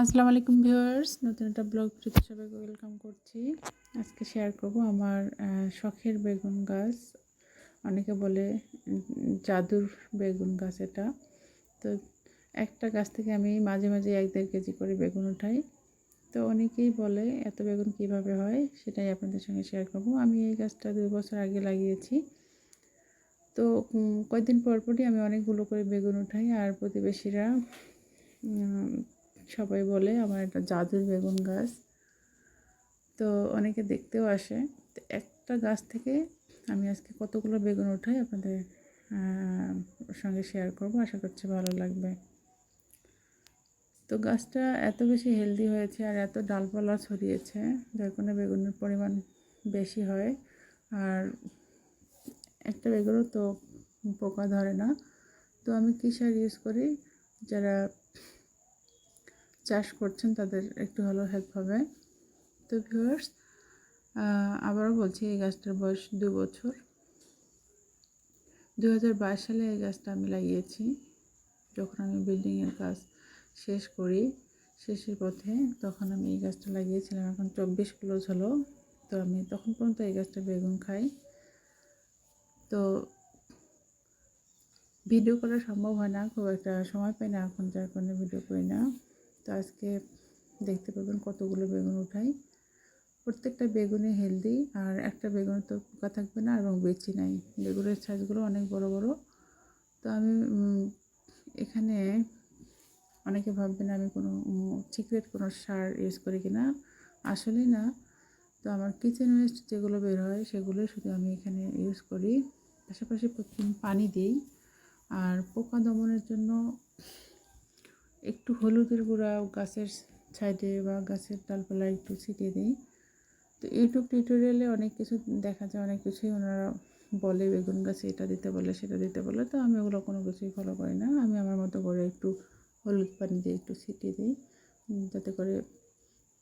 আসসালামু আলাইকুম ভিউয়ার্স, নতুন একটা ব্লগ ভিডিওতে সবাইকে ওয়েলকাম করছি। আজকে শেয়ার করব আমার শখের বেগুন গাছ। অনেকে বলে জাদুর বেগুন গাছ এটা। তো একটা গাছ থেকে আমি মাঝে মাঝে এক দেড় কেজি করে বেগুন উঠাই। তো অনেকেই বলে, এত বেগুন কীভাবে হয়? সেটাই আপনাদের সঙ্গে শেয়ার করব। আমি এই গাছটা দুই বছর আগে লাগিয়েছি। তো কয়েকদিন পর পরই আমি অনেকগুলো করে বেগুন উঠাই। আর প্রতিবেশীরা সবাই বলে আমার একটা জাদুর বেগুন গাছ। তো অনেকে দেখতেও আসে। তো একটা গাছ থেকে আমি আজকে কতগুলো বেগুন উঠাই আপনাদের সঙ্গে শেয়ার করব। আশা করছি ভালো লাগবে। তো গাছটা এত বেশি হেলদি হয়েছে আর এত ডালপালা ছড়িয়েছে, যার কারণে বেগুনের পরিমাণ বেশি হয়। আর একটা বেগুনও তো পোকা ধরে না। তো আমি কী সার ইউজ করি? যারা চাষ করছেন, তাদের একটু হলেও হেল্প হবে। তো ভিউয়ার্স আবারও বলছি, এই গাছটার বয়স দু বছর। দু হাজার বাইশ সালে এই গাছটা আমি লাগিয়েছি। যখন আমি বিল্ডিংয়ের কাজ শেষ করি, শেষের পথে তখন আমি এই গাছটা লাগিয়েছিলাম। এখন চব্বিশ ক্লোজ হলো। তো আমি তখন পর্যন্ত এই গাছটা বেগুন খাই। তো ভিডিও করা সম্ভব হয় না। খুব একটা সময় পাই না এখন, যার কারণে ভিডিও করি না। তো আজকে দেখতে পাবেন কতগুলো বেগুন উঠাই। প্রত্যেকটা বেগুনে হেলদি আর একটা বেগুনে তো পোকা থাকবে না, এবং বেচি নাই। বেগুনের সাইজগুলো অনেক বড় বড়। তো আমি এখানে অনেকে ভাববেন আমি কোনো সিক্রেট কোনো সার ইউজ করি কিনা। আসলেই না। তো আমার কিচেন ওয়েস্ট যেগুলো বের হয়, সেগুলোই শুধু আমি এখানে ইউজ করি। পাশাপাশি পানি দিই। আর পোকা দমনের জন্য একটু হলুদের গুঁড়া গাছের সাইডে বা গাছের ডালপালায় একটু ছিটিয়ে দিই। তো ইউটিউব টিউটোরিয়ালে অনেক কিছু দেখা যায়, অনেক কিছুই ওনারা বলে, বেগুন গাছে এটা দিতে বলে, সেটা দিতে বলে। তো আমি ওগুলো কোনো কিছুই ফলো করি না। আমি আমার মতো করে একটু হলুদ পানি দিয়ে একটু ছিটিয়ে দিই যাতে করে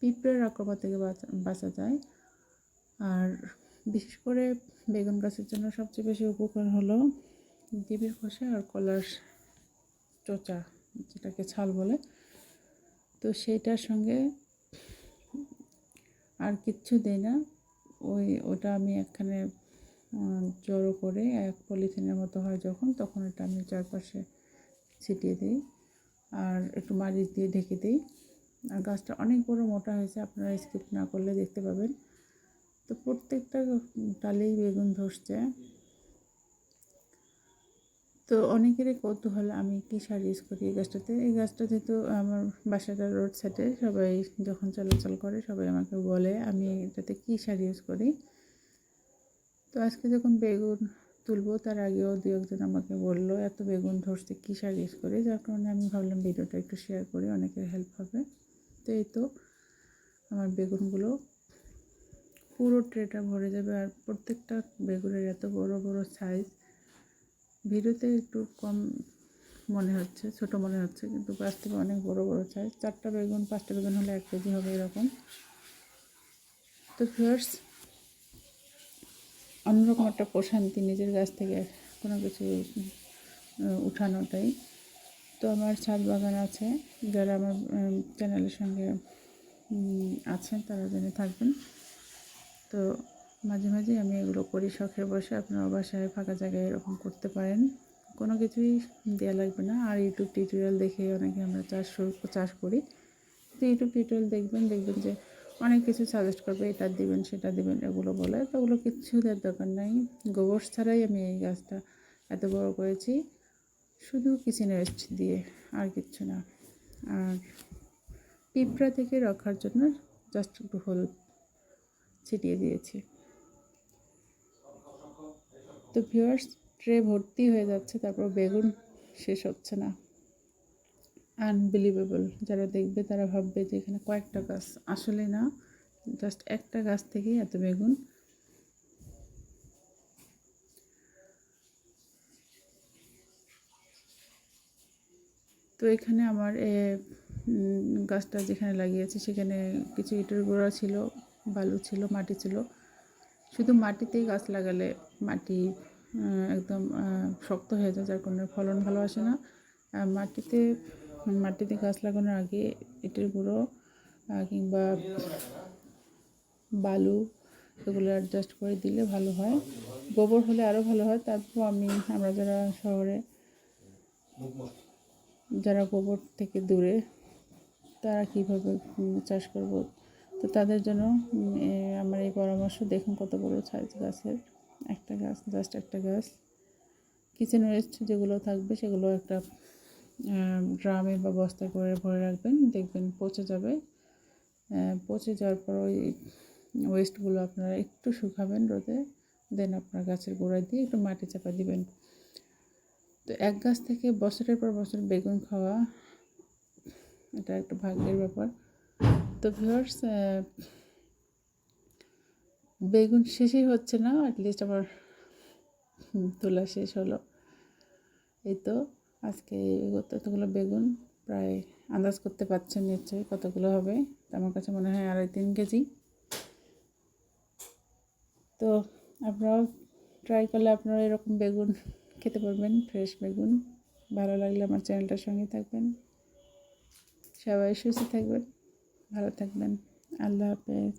পিঁপড়ের আক্রমণ থেকে বাঁচা বাঁচা যায়। আর বিশেষ করে বেগুন গাছের জন্য সবচেয়ে বেশি উপকার হলো ডিমের খোসা আর কলার চোচা যেটাকে ছাল বলে। তো সেইটার সঙ্গে আর কিচ্ছু দেই না। ওই ওটা আমি একখানে জড়ো করে এক পলিথিনের মতো হয় যখন, তখন এটা আমি চারপাশে ছিটিয়ে দিই আর একটু মারিচ দিয়ে ঢেকে দিই। আর গাছটা অনেক বড় মোটা হয়েছে, আপনারা স্কিপ না করলে দেখতে পাবেন। তো প্রত্যেকটা ডালেই বেগুন ধরছে তো অনেকেরই কৌতূহল আমি কী সার ইউজ করি এই গাছটাতে। এই গাছটা যেহেতু আমার বাসাটা রোড সাইডে সবাই যখন চলাচল করে সবাই আমাকে বলে আমি এটাতে কী সার ইউজ করি। তো আজকে যখন বেগুন তুলবো, তার আগেও দু একজন আমাকে বলল, এত বেগুন ধরছে কী সার ইউজ করি? যার কারণে আমি ভাবলাম ভিডিওটা একটু শেয়ার করি, অনেকের হেল্প হবে। তো এই তো আমার বেগুনগুলো পুরো ট্রেটা ভরে যাবে। আর প্রত্যেকটা বেগুনের এত বড় বড় সাইজ ভিডিওতে একটু কম মনে হচ্ছে, ছোট মনে হচ্ছে, কিন্তু বাস্তবে অনেক বড় বড় সাইজ চারটা বেগুন, পাঁচটা বেগুন হলে এক কেজি হবে এরকম। তো ফার্স্ট অন্যরকম একটা প্রশান্তি নিজের গাছ থেকে কোনো কিছু উঠানোটাই। তো আমার ছাদ বাগান আছে, যারা আমার চ্যানেলের সঙ্গে আছেন তারা জেনে থাকবেন। তো মাঝে মাঝে আমি এগুলো করি শখের বসে আপনারা বাসায় ফাঁকা জায়গায় এরকম করতে পারেন। কোনো কিছুই দেওয়া লাগবে না। আর ইউটিউব টিউটোরিয়াল দেখে অনেকে আমরা চাষ শুরু, চাষ করি। তো ইউটিউব টিউটোরিয়াল দেখবেন দেখবেন যে অনেক কিছু সাজেস্ট করবে, এটা দিবেন, সেটা দিবেন, এগুলো বলে। তো ওগুলো কিচ্ছু দেওয়ার দরকার নাই। গোবর ছাড়াই আমি এই গাছটা এত বড় করেছি। শুধু কিচেন ওয়েস্ট দিয়ে, আর কিচ্ছু না। আর পিঁপড়া থেকে রক্ষার জন্য জাস্ট একটু হলুদ ছিটিয়ে দিয়েছি। তো ভিউয়ার্স ট্রে ভর্তি হয়ে যাচ্ছে, তারপর বেগুন শেষ হচ্ছে না। আনবিলিভেবল যারা দেখবে তারা ভাববে যে এখানে কয়েকটা গাছ। আসলে না জাস্ট একটা গাছ থেকেই এত বেগুন। তো এখানে আমার গাছটা যেখানে লাগিয়েছি, সেখানে কিছু ইটের গোড়া ছিল, বালু ছিল, মাটি ছিল। শুধু মাটিতেই গাছ লাগালে মাটি একদম শক্ত হয়ে যায়, যার কারণে ফলন ভালো আসে না। মাটিতে মাটিতে গাছ লাগানোর আগে ইটের গুঁড়ো কিংবা বালু এগুলো অ্যাডজাস্ট করে দিলে ভালো হয়। গোবর হলে আরও ভালো হয়। তারপর আমি, আমরা যারা শহরে, যারা গোবর থেকে দূরে, তারা কীভাবে চাষ করব? তো তাদের জন্য আমার এই পরামর্শ, দেখুন কত বড় সাইজ গাছের। একটা গাছ জাস্ট একটা গাছ। কিচেন ওয়েস্ট যেগুলো থাকবে সেগুলো একটা ড্রামে বা বস্তা করে ভরে রাখবেন, দেখবেন পচে যাবে। পচে যাওয়ার পর ওই ওয়েস্টগুলো আপনারা একটু শুকাবেন রোদে দেন আপনার গাছের গোড়ায় দিয়ে একটু মাটি চাপা দিবেন। তো এক গাছ থেকে বছরের পর বছর বেগুন খাওয়া, এটা একটা ভাগ্যের ব্যাপার। তো ভিউয়ার্স বেগুন শেষই হচ্ছে না অ্যাটলিস্ট আমার তোলা শেষ হলো। এই তো, আজকে কতগুলো বেগুন, প্রায় আন্দাজ করতে পারছেন নিশ্চয়ই কতগুলো হবে আমার কাছে মনে হয় আড়াই তিন কেজি। তো আপনারাও ট্রাই করলে আপনারা এরকম বেগুন খেতে পারবেন ফ্রেশ বেগুন। ভালো লাগলে আমার চ্যানেলটার সঙ্গে থাকবেন। সবাই সুস্থ থাকবেন, ভালো থাকবেন। আল্লাহ হাফেজ।